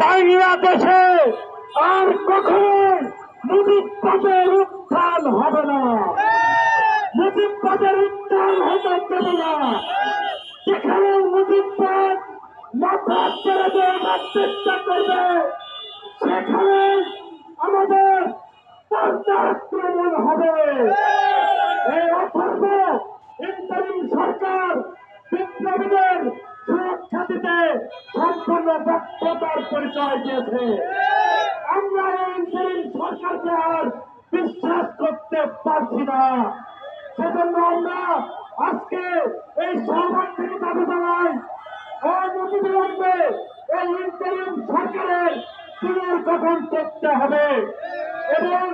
বাংলাদেশে আর কখনোই মুজিববাদের উত্থান হবে না। মুজিববাদের উত্থান হতে দেবে না। যেখানে মুজিববাদ মাথা ছেড়ে চেষ্টা করবে, সেখানে আমাদের হবে। এই সুরক্ষা সম্পূর্ণ দক্ষতার পরিচয় দিয়েছে। আমরা এই ইন্টারিম সরকারকে আর বিশ্বাস করতে পারছি না। সেজন্য আমরা আজকে এই সমাজ থেকে দাবি জানাই এই ইন্টারিম সরকারের পুনর্গঠন করতে হবে এবং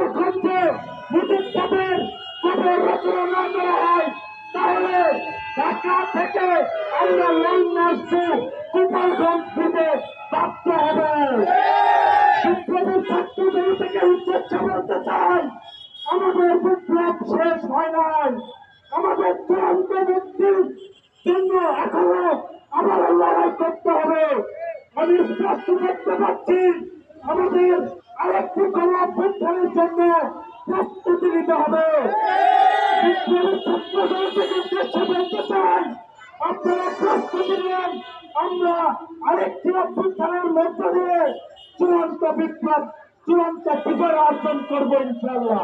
গোপালগঞ্জে মুজিববাদের কবর রচনা না করা হয়, তাহলে ঢাকা থেকে আমরা লাইন আসছে গোপালগঞ্জ দিতে বাধ্য হবে। বিপ্লবী ছাত্রদের থেকে উদ্দেশ্য বলতে চাই, আমাদের বিপ্লব শেষ হয় নাই। আমাদের চূড়ান্ত মুক্তির জন্য এখনও আবার লড়াই করতে হবে। আমি স্পষ্ট দেখতে পাচ্ছি, আমাদের জন্য প্রস্তুতি নিতে হবে। আপনারা প্রস্তুতি নেন। আমরা আরেকটি অভ্যুত্থানের মধ্য দিয়ে চূড়ান্ত বিপ্লব, চূড়ান্ত বিজয় অর্জন করব ইনশাল্লাহ